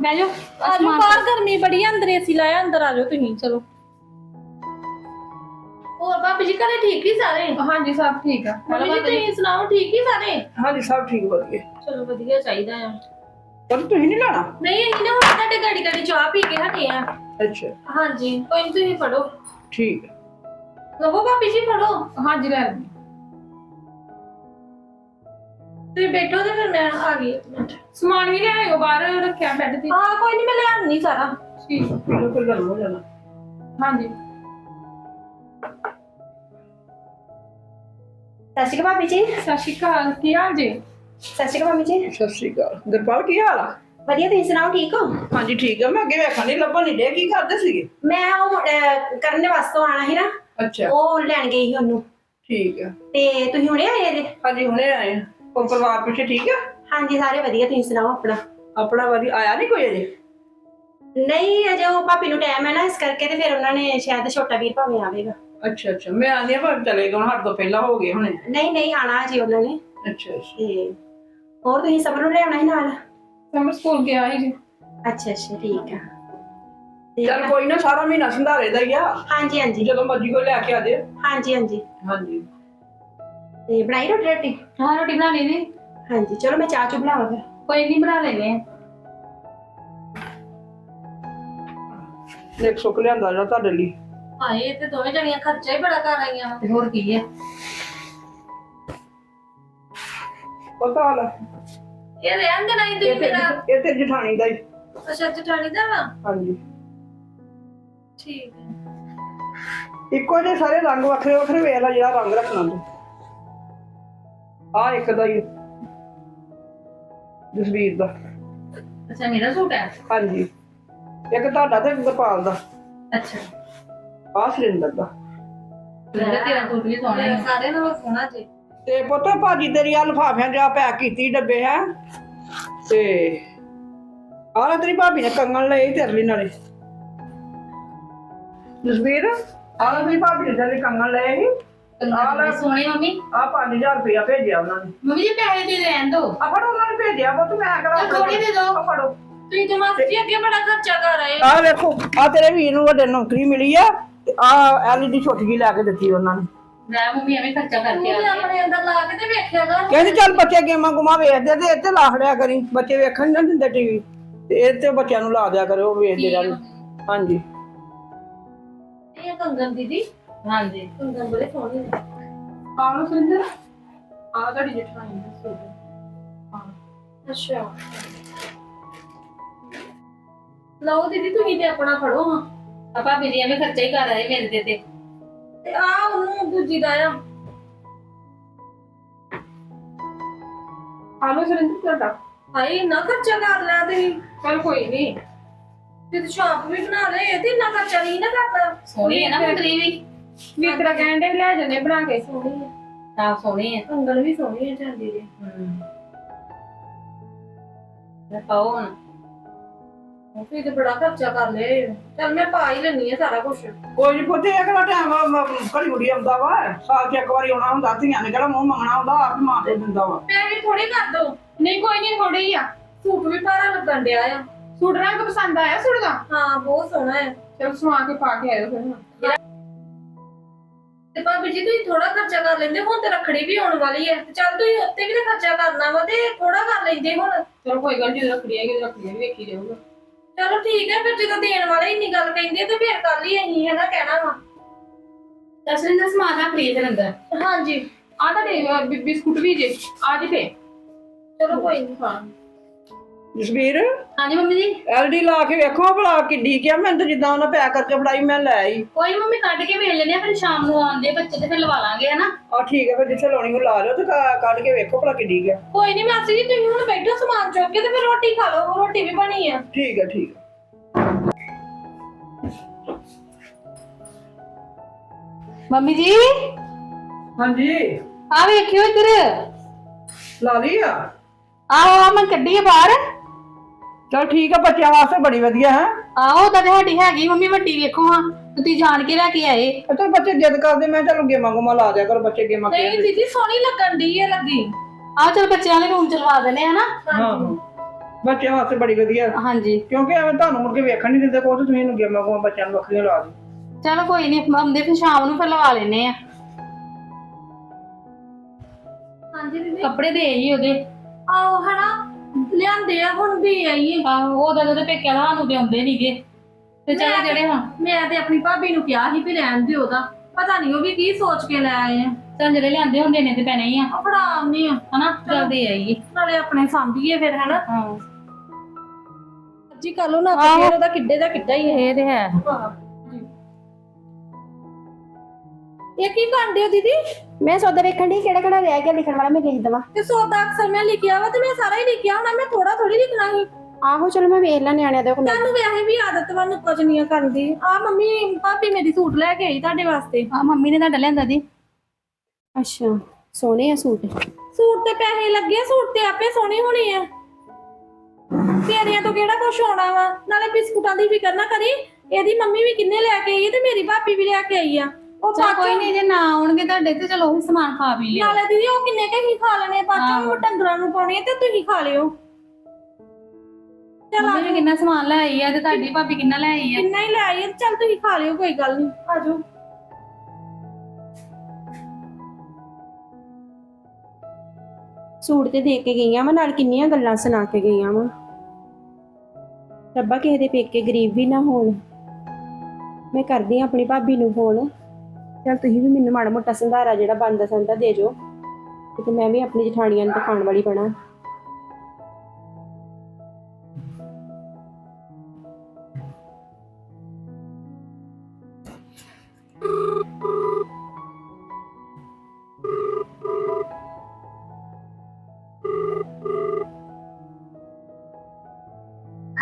ਬਹਿ ਜਾਓ। ਆ ਜਾਓ ਬਾਹਰ ਗਰਮੀ ਬੜੀ ਆ, ਅੰਦਰ ਏਸੀ ਲਾਇਆ ਅੰਦਰ ਆ ਜਾਓ ਤੁਸੀਂ ਚਲੋ। ਹੋਰ ਭਾਪੀ ਜੀ ਘਰੇ ਠੀਕ ਹੀ ਸਾਰੇ? ਹਾਂਜੀ ਸਭ ਠੀਕ ਆ। ਮੰਮੀ ਜੀ ਤੁਸੀਂ ਸੁਣਾਓ ਠੀਕ ਹੀ ਸਾਰੇ? ਹਾਂਜੀ ਸਭ ਠੀਕ ਵਧੀਆ। ਚਲੋ ਵਧੀਆ ਚਾਹੀਦਾ ਆ। ਪਰ ਤੁਸੀਂ ਨਹੀਂ ਲਾਣਾ? ਨਹੀਂ ਅਸੀਂ ਨਾ ਹੁਣ ਤੁਹਾਡੇ ਗਾੜੀ ਗਾੜੀ ਚਾਹ ਪੀ ਕੇ ਹਟੇ ਆ। ਅੱਛਾ। ਹਾਂਜੀ ਕੋਈ ਨੀ ਤੁਸੀਂ ਫੜੋ। ਠੀਕ। ਹੈ ਲਵੋ ਭਾਪੀ ਜੀ ਫੜੋ। ਹਾਂਜੀ ਲੈ ਲੈਂਦੀ। ਤੁਸੀਂ ਬੈਠੋ ਤੇ ਫਿਰ ਮੈਂ ਆ ਗਈ। ਇੱਕ ਮਿੰਟ ਸਮਾਨ ਵੀ ਲਿਆਇਓ ਬਾਹਰ ਰੱਖਿਆ ਬੈੱਡ ਤੇ। ਹਾਂ ਕੋਈ ਨਹੀਂ ਮੈਂ ਲੈ ਆਉਣੀ ਸਾਰਾ। ਠੀਕ। ਪੀਲੋ ਕੋਈ ਗੱਲ ਹੋ ਜਾਣਾ ਹਾਂਜੀ। ਸਤਿ ਸ਼੍ਰੀ ਅਕਾਲ ਭਾਬੀ ਜੀ। ਸਤਿ ਸ਼੍ਰੀ ਅਕਾਲ ਕੀ ਹਾਲ ਜੀ? ਸਤਿ ਸ਼੍ਰੀ ਅਕਾਲ ਮੰਮੀ ਜੀ। ਸਤਿ ਸ਼੍ਰੀ ਅਕਾਲ। ਗੁਰਪਾਲ ਕੀ ਹਾਲ ਆ? ਵਧੀਆ ਤੁਸੀਂ ਸੁਣਾਓ ਠੀਕ ਹੋ? ਹਾਂਜੀ ਠੀਕ ਆ। ਮੈਂ ਅੱਗੇ ਵੇਖਣ ਨਹੀਂ ਲੱਭਣ ਨਹੀਂ ਡੇ ਕੀ ਕਰਦੇ ਸੀਗੇ? ਮੈਂ ਉਹ ਅਹ, ਕਰਨ ਵਾਸਤੇ ਆਣਾ ਸੀ ਨਾ। ਅੱਛਾ। ਉਹ ਲੈਣ ਗਈ ਸੀ ਉਹਨੂੰ। ਠੀਕ ਆ। ਤੇ ਤੁਸੀਂ ਹੁਣੇ ਆਏ ਜੇ? ਹਾਂਜੀ ਹੁਣੇ ਆਏ ਆ। ਹੋਰ ਪਰਿਵਾਰ ਪਿੱਛੇ ਠੀਕ ਆ? ਹਾਂਜੀ ਸਾਰੇ ਵਧੀਆ ਤੁਸੀਂ ਸੁਣਾਓ ਆਪਣਾ? ਆਪਣਾ ਵਧੀਆ। ਆਇਆ ਨਹੀਂ ਕੋਈ ਅਜੇ? ਨਹੀਂ ਅਜੇ ਉਹ ਭਾਪੀ ਨੂੰ ਟਾਈਮ ਹੈ ਨਾ ਇਸ ਕਰਕੇ ਤੇ ਫਿਰ ਉਹਨਾਂ ਨੇ ਸ਼ਾਇਦ ਛੋਟਾ ਵੀਰ ਭਾਵੇਂ ਆਵੇਗਾ। ਅੱਛਾ ਅੱਛਾ। ਮੈਂ ਆਂਦੀ ਆ ਪਰ ਚਲੇ ਗਏ ਹੁਣ ਹੱਦ ਤੋਂ ਪਹਿਲਾਂ ਹੋ ਗਏ ਹੁਣੇ। ਨਹੀਂ ਨਹੀਂ ਆਣਾ ਜੀ ਉਹਨਾਂ ਨੇ। ਅੱਛਾ ਅੱਛਾ। ਤੇ ਹੋਰ ਤੁਸੀਂ ਸਭ ਨੂੰ ਲਿਆਉਣਾ ਸੀ ਨਾਲ? ਸਮਰ ਸਕੂਲ ਗਿਆ ਸੀ ਜੀ। ਅੱਛਾ ਅੱਛਾ ਠੀਕ ਆ। ਤੇ ਚੱਲ ਕੋਈ ਨਾ ਸਾਰਾ ਮਹੀਨਾ ਸੰਧਾਰੇ ਦਾ ਹੀ ਆ। ਹਾਂਜੀ ਹਾਂਜੀ। ਜਦੋਂ ਮਰਜ਼ੀ ਕੋਈ ਲੈ ਕੇ ਆ ਦੇ ਹਾਂਜੀ ਹਾਂਜੀ। ਹਾਂਜੀ। ਤੇ ਬਣਾਈ ਰੋਟੀ ਰੋਟੀ? ਹਾਂ ਰੋਟੀ ਬਣਾ ਲਈ ਜੀ ਹਾਂਜੀ ਚਲੋ ਮੈਂ ਚਾਹ ਚੁ ਬਣਾਵਾਂ ਫਿਰ। ਕੋਈ ਨਹੀਂ ਬਣਾ ਲੈਨੇ ਆ ਇੱਕ ਸੁੱਕ ਲਿਆਂਦਾ ਜਿਹੜਾ ਤੁਹਾਡੇ ਲਈ। ਹਾਏ ਇਹ ਤੇ ਦੋਵੇਂ ਜਣੀਆਂ ਖਰਚਾ ਹੀ ਬੜਾ ਕਰ ਆਈਆਂ ਵਾਂ। ਤੇ ਹੋਰ ਕੀ ਹੈ? ਪਤਾ ਹਾਲ ਇਹ ਰਹਿਣ ਦੇਣਾ ਹੀ ਇਹ ਤੁਸੀਂ ਤੇ ਮੇਰਾ। ਇਹ ਤੇ ਜਠਾਣੀ ਦਾ ਹੀ। ਅੱਛਾ ਜਠਾਣੀ ਦਾ ਵਾ? ਹਾਂਜੀ। ਠੀਕ ਹੈ। ਇੱਕੋ ਜਿਹੇ ਸਾਰੇ ਰੰਗ ਵੱਖਰੇ ਵੱਖਰੇ ਵੇਖ ਲੈ ਜਿਹੜਾ ਰੰਗ ਰੱਖਣਾ ਤੂੰ। ਆ ਇੱਕ ਦਾ ਹੀ। ਜਸਵੀਰ ਦਾ। ਅੱਛਾ ਮੇਰਾ ਸੂਟ ਹੈ? ਹਾਂਜੀ। ਇੱਕ ਤੁਹਾਡਾ ਤੇ ਗੋਪਾਲ ਦਾ। ਅੱਛਾ। ਆ ਸੁਰਿੰਦਰ ਦਾ। ਤੇਰਾ ਤੇਰਾ ਸੂਟ ਵੀ ਸੋਹਣਾ ਮੇਰਾ ਹੈ ਸਾਰੇ ਨਾਲੋਂ ਸੋਹਣਾ ਜੀ। ਤੇ ਪੁੱਤ ਭਾਜੀ ਤੇਰੀ ਆ ਲਫਾਫਿਆਂ ਆ ਪੈਕ ਕੀਤੀ ਡੱਬੇ ਹੈ? ਤੇ ਆਹ ਤੇਰੀ ਭਾਬੀ ਨੇ ਕੰਗਣ ਲਏ ਤੇਰੇ ਲਈ ਨਾਲੇ। ਜਸਵੀਰ ਆਹ ਤੇਰੀ ਭਾਬੀ ਨੇ ਤੇਰੇ ਕੰਗਣ ਲਏ ਸੀ। ਕੰਨਾਂ ਬੜੇ ਸੋਹਣੇ ਮੰਮੀ। ਆ 5000 ਰੁਪਇਆ ਭੇਜਿਆ ਉਹਨਾਂ ਨੇ। ਮੰਮੀ ਜੀ ਪੈਸੇ ਦੇ ਰਹਿਣ ਦੋ। ਆ ਫੜੋ ਉਹਨਾਂ ਨੇ ਭੇਜਿਆ ਪੁੱਤ ਮੈਂ ਕਰਾਂ ਚੱਲ ਥੋੜ੍ਹੇ ਦੇ ਦਿਓ। ਆ ਫੜੋ। ਤੁਸੀਂ ਤੇ ਮਾਸੀ ਜੀ ਅੱਗੇ ਬੜਾ ਖਰਚਾ ਕਰ ਆਏ ਆ ਵੇਖੋ ਆ ਤੇਰੇ ਵੀਰ ਨੂੰ ਵੱਡੇ ਨੌਕਰੀ ਮਿਲੀ ਆ। ਤੇ ਆ ਐਲਈਡੀ ਛੋਟੀ ਜਿਹੀ ਲੈ ਕੇ ਦਿੱਤੀ ਉਹਨਾਂ ਨੇ। ਮੈਂ ਮੰਮੀ ਐਵੇਂ ਖਰਚਾ ਕਰਕੇ ਆ ਗਈ। ਆਪਣੇ ਅੰਦਰ ਲਾ ਕੇ ਤੇ ਵੇਖਿਆ ਕਰ। ਕਹਿੰਦੇ ਚੱਲ ਬੱਚੇ ਗੇਮਾਂ ਗੁਮਾ ਵੇਖਦੇ ਤੇ ਇੱਥੇ ਲਾ ਖੜਿਆ ਕਰੀ। ਬੱਚੇ ਵੇਖਣ ਨੀ ਦਿੰਦੇ ਟੀਵੀ ਤੇ ਇਹ ਤੇ ਬੱਚਿਆਂ ਨੂੰ ਲਾ ਦਿਆ ਕਰੋ ਉਹ ਵੇਖਦੇ ਰਹਿਣ। ਹਾਂਜੀ। ਇਹ ਕੰਗਨ ਦੀਦੀ। ਹਾਂਜੀ। ਕੰਗਨ ਬੜੇ ਸੋਹਣੇ ਨੇ। ਆਹ ਲੋ ਸੁਰਿੰਦਰ। ਆ ਤੁਹਾਡੀ ਜਠਾਣੀ ਦਾ ਸੂਟ ਅੱਛਾ। ਲਓ ਦੀਦੀ ਤੁਸੀਂ ਤੇ ਆਪਣਾ ਫੜੋ ਹਾਂ। ਆ ਭਾਬੀ ਜੀ ਐਵੇਂ ਖਰਚਾ ਹੀ ਕਰ ਆਏ ਮੇਰੇ ਤੇ ਤੇ। ਤੇ ਆ ਉਹਨੂੰ ਦੂਜੀ ਦਾ ਆ। ਆ ਲੋ ਸੁਰਿੰਦਰ ਤੁਹਾਡਾ। ਹਾਏ ਇੰਨਾ ਖਰਚਾ ਕਰ ਲਿਆ ਤੁਸੀਂ। ਚਲ ਕੋਈ ਨਹੀਂ ਤੇ ਸ਼ਾਪ ਵੀ ਬਣਾ ਲਏ ਇਹ ਤੇ ਇੰਨਾ ਖਰਚਾ ਨਹੀਂ ਨਾ ਕਰਦਾ। ਸੋਹਣੀ ਹੈ ਨਾ ਮੁੰਦਰੀ ਵੀ। ਵੀ ਤੇਰਾ ਕਹਿੰਦੇ ਲੈ ਜਨੇ ਬਣਾ ਕੇ। ਸੋਹਣੀ ਹੈ ਹਾਂ ਸੋਹਣੀ ਹੈ ਕੰਗਨ ਵੀ ਸੋਹਣੀ ਹੈ ਚਾਂਦੀ ਦੀ ਹੂੰ। ਲੈ ਪਾਓ ਹੁਣ। ਤੇ ਬੜਾ ਖਰਚਾ ਕਰ ਲਿਆ ਚੱਲ ਮੈਂ ਪਾ ਹੀ ਲੈਣੀ ਆ ਸਾਰਾ ਕੁਝ ਕੋਈ ਨਹੀਂ ਪੁੱਤੇ ਇਹ ਕਿਹੜਾ ਟਾਈਮ ਘੜੀ ਮੁੜੀ ਆਉਂਦਾ ਵਾ। ਸਾਲ 'ਚ ਇੱਕ ਵਾਰੀ ਆਉਣਾ ਹੁੰਦਾ ਧੀਆਂ ਨੇ ਕਿਹੜਾ ਮੂੰਹ ਮੰਗਣਾ ਹੁੰਦਾ ਆਪ ਹੀ ਮਾਂ ਪਿਓ ਦਿੰਦਾ ਵਾ। ਪੈਸੇ ਥੋੜੇ ਕਰ ਦੋ ਨਹੀਂ ਕੋਈ ਨਹੀਂ ਥੋੜੇ ਹੀ ਆ। ਸੂਟ ਵੀ ਭਾਰਾ ਲੱਗਣ ਡਿਆ ਆ। ਸੂਟ ਰੰਗ ਪਸੰਦ ਆਇਆ ਸੂਟ ਦਾ? ਹਾਂ ਬਹੁਤ ਸੋਹਣਾ ਹੈ ਚਲ ਸਵਾ ਕੇ ਪਾ ਕੇ ਆਇਓ ਫਿਰ ਹੁਣ। ਤੇ ਭਾਬੀ ਜੀ ਤੁਸੀਂ ਥੋੜਾ ਖਰਚਾ ਕਰ ਲੈਂਦੇ ਹੁਣ ਤੇ ਰੱਖੜੀ ਵੀ ਆਉਣ ਵਾਲੀ ਹੈ ਤੇ ਚੱਲ ਤੁਸੀਂ ਉੱਤੇ ਵੀ ਤਾਂ ਖਰਚਾ ਕਰਨਾ ਵਾ ਤੇ ਥੋੜਾ ਕਰ ਲੈਂਦੇ ਹੁਣ। ਚਲ ਕੋਈ ਗੱਲ ਨਹੀਂ ਰੱਖੜੀ ਆਏਗੀ ਰੱਖੜੀ ਵੀ ਵੇਖੀ ਜਾਊਗਾ। ਚਲੋ ਠੀਕ ਹੈ ਫਿਰ ਜਦੋਂ ਦੇਣ ਵਾਲੇ ਇੰਨੀ ਗੱਲ ਕਹਿੰਦੇ ਤੇ ਫਿਰ ਕੱਲ ਹੀ ਅਸੀਂ ਹੈ ਨਾ ਕਹਿਣਾ ਵਾ। ਦਸਵੇਂ ਦਾ ਸਮਾਨ ਖਰੀਦ ਲੈਂਦਾ ਹਾਂਜੀ। ਆ ਤੁਹਾਡੇ ਅਹ, ਬਿ- ਬਿਸਕੁਟ ਵੀ ਜੇ ਆ ਜੇ ਤੇ ਚਲੋ ਕੋਈ ਨਹੀਂ ਹਾਂ। ਜਸਵੀਰ? ਹਾਂਜੀ ਮੰਮੀ ਜੀ। ਐਲਡੀ ਲਾ ਕੇ ਵੇਖੋ ਭਲਾ ਕਿੱਡੀ ਕਿਆ ਮੈਂ ਤਾਂ ਜਿੱਦਾਂ ਉਹਨਾਂ ਪੈਕ ਕਰਕੇ ਫੜਾਈ ਮੈਂ ਲੈ ਆਈ। ਕੋਈ ਮੰਮੀ ਕੱਢ ਕੇ ਵੇਚ ਲੈਨੇ ਆ ਫਿਰ ਸ਼ਾਮ ਨੂੰ ਆਉਂਦੇ ਬੱਚੇ ਤੇ ਫਿਰ ਲਵਾ ਲਾਂਗੇ ਹਨਾ? ਆ ਠੀਕ ਹੈ ਫਿਰ ਜਿੱਥੇ ਲਾਉਣੀ ਉਹ ਲਾ ਲਿਓ ਤੇ ਕ- ਕੱਢ ਕੇ ਵੇਖੋ ਭਲਾ ਕਿੱਡੀ ਕਿਆ ਕੋਈ ਨਹੀਂ ਮਾਸੀ ਜੀ ਤੁਸੀਂ ਹੁਣ ਬੈਠੋ ਸਮਾਨ ਚੁੱਕ ਕੇ ਤੇ ਫਿਰ ਰੋਟੀ ਖਾ ਲਓ ਰੋਟੀ ਵੀ ਬਣੀ ਆ। ਠੀਕ ਹੈ ਠੀਕ ਹੈ ਮੰਮੀ ਜੀ? ਹਾਂਜੀ। ਆ ਵੇਖਿਓ ਇੱਧਰ। ਲਾ ਲਈ ਆ? ਆਹ ਆ ਮੈਂ ਕੱਢੀ ਆ ਬਾਹਰ। ਚਲ ਠੀਕ ਆ ਬੱਚਿਆਂ ਵਾਸਤੇ ਬੜੀ ਵਧੀਆ ਹੈ। ਆਹੋ ਤਾਂ ਤੁਹਾਡੀ ਹੈਗੀ ਮੰਮੀ ਵੱਡੀ ਵੇਖੋ ਹਾਂ ਤੁਸੀਂ ਜਾਣ ਕੇ ਲੈ ਕੇ ਆਏ। ਅੱਛਾ ਬੱਚੇ ਜਿੱਦ ਕਰਦੇ ਮੈਂ ਚਲੋ ਗੇਮਾਂ ਗੁਮਾ ਲਾ ਦਿਆ ਕਰੋ ਬੱਚੇ ਗੇਮਾਂ ਨਹੀਂ ਖੇਡਦੇ। ਦੀਦੀ ਸੋਹਣੀ ਲੱਗਣ ਦੀ ਹੈ ਲੱਗੀ। ਆਹ ਚਲ ਬੱਚਿਆਂ ਦੇ ਰੂਮ ਚ ਲਵਾ ਦਿੰਦੇ ਆ ਨਾ। ਹਾਂ ਬੱਚਿਆਂ ਵਾਸਤੇ ਬੜੀ ਵਧੀਆ। ਹਾਂਜੀ। ਕਿਉਂਕਿ ਐਵੇਂ ਤੁਹਾਨੂੰ ਮੁੜ ਕੇ ਵੇਖਣ ਨਹੀਂ ਦਿੰਦੇ ਕੋਈ ਤੁਸੀਂ ਇਹਨੂੰ ਗੇਮਾਂ ਗੁਮਾ ਬੱਚਿਆਂ ਨੂੰ ਵੱਖਰੀਆਂ ਲਾ ਦਿਓ। ਚਲੋ ਕੋਈ ਨਹੀਂ ਆਉਂਦੇ ਫਿਰ ਸ਼ਾਮ ਨੂੰ ਫਿਰ ਲਵਾ ਲੈਨੇ ਆ। ਹਾਂਜੀ ਦੀਦੀ। ਕੱਪੜੇ ਦੇ ਹੀ ਉਹਦੇ। ਆਓ ਹਨਾ। ਲਿਆਂਦੇ ਆ ਹੁਣ ਵੀ ਆਈਏ। ਆਹੋ ਉਹਦਾ ਉਹਦੇ ਪੇਕਿਆਂ ਦਾ ਸਾਨੂੰ ਦੇ ਆਉਂਦੇ ਨਹੀਂਗੇ ਤੇ ਚਲੋ ਮੈਂ- ਜਿਹੜੇ ਹਾਂ। ਮੈਂ ਤੇ ਆਪਣੀ ਭਾਬੀ ਨੂੰ ਕਿਹਾ ਸੀ ਵੀ ਲੈਣ ਦਿਓ ਉਹਦਾ। ਪਤਾ ਨਹੀਂ ਉਹ ਵੀ ਕੀ ਸੋਚ ਕੇ ਲੈ ਆਏ ਆ। ਚਲ ਜਿਹੜੇ ਲਿਆਂਦੇ ਹੁੰਦੇ ਨੇ ਤੇ ਪੈਣੇ ਹੀ ਆ। ਉਹ ਫੜਾ ਆਉਂਦੀ ਆ। ਹਨਾ ਚਲ ਦੇ ਆਈਏ। ਨਾਲੇ ਆਪਣੇ ਸਾਂਭੀਏ ਫਿਰ ਹਨਾ? ਹਾਂ। ਜੀ ਕੱਲ ਨੂੰ ਨਾ ਫੇਰ ਉਹਦਾ ਕਿੱਡੇ ਦਾ ਕਿੱਡਾ ਹੀ ਹੈ ਇਹ ਤੇ ਹੈ। ਇਹ ਕੀ ਕਾਂਡੇ ਹੋ ਦੀਦੀ? ਮੈਂ ਸੌਦਾ ਵੇਖਣ ਦੀ ਕਿਹੜਾ ਕਿਹੜਾ ਰਹਿ ਗਿਆ ਲਿਖਣ ਵਾਲਾ ਮੈਂ ਲਿਖ ਦਵਾਂ। ਤੇ ਸੌਦਾ ਅਕਸਰ ਮੈਂ ਲਿਖਿਆ ਵਾ ਤੇ ਮੈਂ ਸਾਰਾ ਹੀ ਲਿਖਿਆ ਹੋਣਾ ਮੈਂ ਥੋੜਾ ਥੋੜੀ ਲਿਖਣਾ ਸੀ। ਆਹੋ ਚਲੋ ਮੈਂ ਵੇਖ ਲਾਂ ਨਿਆਣਿਆਂ ਦੇ ਕੋਲ ਤੁਹਾਨੂੰ ਵੈਸੇ ਵੀ ਆਦਤ ਵਾ ਕੁਝ ਨਹੀਂ ਕਰਦੀ। ਆ ਮੰਮੀ ਭਾਬੀ ਮੇਰੀ ਸੂਟ ਲੈ ਕੇ ਆਈ ਤੁਹਾਡੇ ਵਾਸਤੇ। ਆ ਮੰਮੀ ਨੇ ਤੁਹਾਡਾ ਲਿਆਂਦਾ ਦੀ ਅੱਛਾ ਸੋਹਣੇ ਆ ਸੂਟ। ਸੂਟ ਤੇ ਪੈਸੇ ਲੱਗੇ ਸੂਟ ਤੇ ਆਪੇ ਸੋਹਣੇ ਹੋਣੇ ਆ। ਤੇਰਿਆਂ ਤੋਂ ਕਿਹੜਾ ਕੁਛ ਹੋਣਾ ਵਾ? ਨਾਲੇ ਬਿਸਕੁਟਾਂ ਦੀ ਫਿਕਰ ਨਾ ਕਰੀ। ਇਹਦੀ ਮੰਮੀ ਵੀ ਕਿੰਨੇ ਲੈ ਕੇ ਆਈ ਤੇ ਮੇਰੀ ਭਾਬੀ ਵੀ ਲੈ ਕੇ ਆਈ ਆ। ਉਹ ਚਲ ਕੋਈ ਨਹੀਂ ਜੇ ਨਾ ਆਉਣਗੇ ਤੁਹਾਡੇ ਤੇ ਚਲੋ ਉਹੀ ਸਮਾਨ ਖਾ ਪੀ ਲਿਓ। ਨਾਲੇ ਦੀਦੀ ਉਹ ਕਿੰਨੇ ਕੁ ਹੀ ਖਾ ਲੈਣੇ ਬਾਅਦ ਚੋਂ ਡੰਗਰਾਂ ਨੂੰ ਪਾਉਣੇ ਆ ਤੇ ਤੁਸੀਂ ਖਾ ਲਿਓ। ਚਲ ਮੰਮੀ ਵੀ ਕਿੰਨਾ ਸਮਾਨ ਲੈ ਆਈ ਆ ਤੇ ਤੁਹਾਡੀ ਭਾਬੀ ਕਿੰਨਾ ਲੈ ਆਈ ਆ? ਕਿੰਨਾ ਹੀ ਲੈ ਆਈ ਚਲ ਤੁਸੀਂ ਖਾ ਲਿਓ ਕੋਈ ਗੱਲ ਨਹੀਂ ਆਜੋ ਸੂਟ ਤੇ ਦੇ ਕੇ ਗਈਆਂ ਵਾ ਨਾਲ ਕਿੰਨੀਆਂ ਗੱਲਾਂ ਸੁਣਾ ਕੇ ਗਈਆਂ ਵਾ। ਰੱਬਾ ਕਿਸੇ ਦੇ ਪੇਕੇ ਗਰੀਬ ਵੀ ਨਾ ਹੋਣ। ਮੈਂ ਕਰਦੀ ਆ ਆਪਣੀ ਭਾਬੀ ਨੂੰ ਫੋਨ। ਚਲ ਤੁਸੀਂ ਵੀ ਮੈਨੂੰ ਮਾੜਾ ਮੋਟਾ ਸੰਧਾਰਾ ਜਿਹੜਾ ਬੰਦਾ ਸੰਦਾ ਦੇ ਜੋ ਤੇ ਮੈਂ ਵੀ ਆਪਣੀ ਜਠਾਣੀਆਂ ਨੂੰ ਦਿਖਾਉਣ ਵਾਲੀ ਬਣਾ।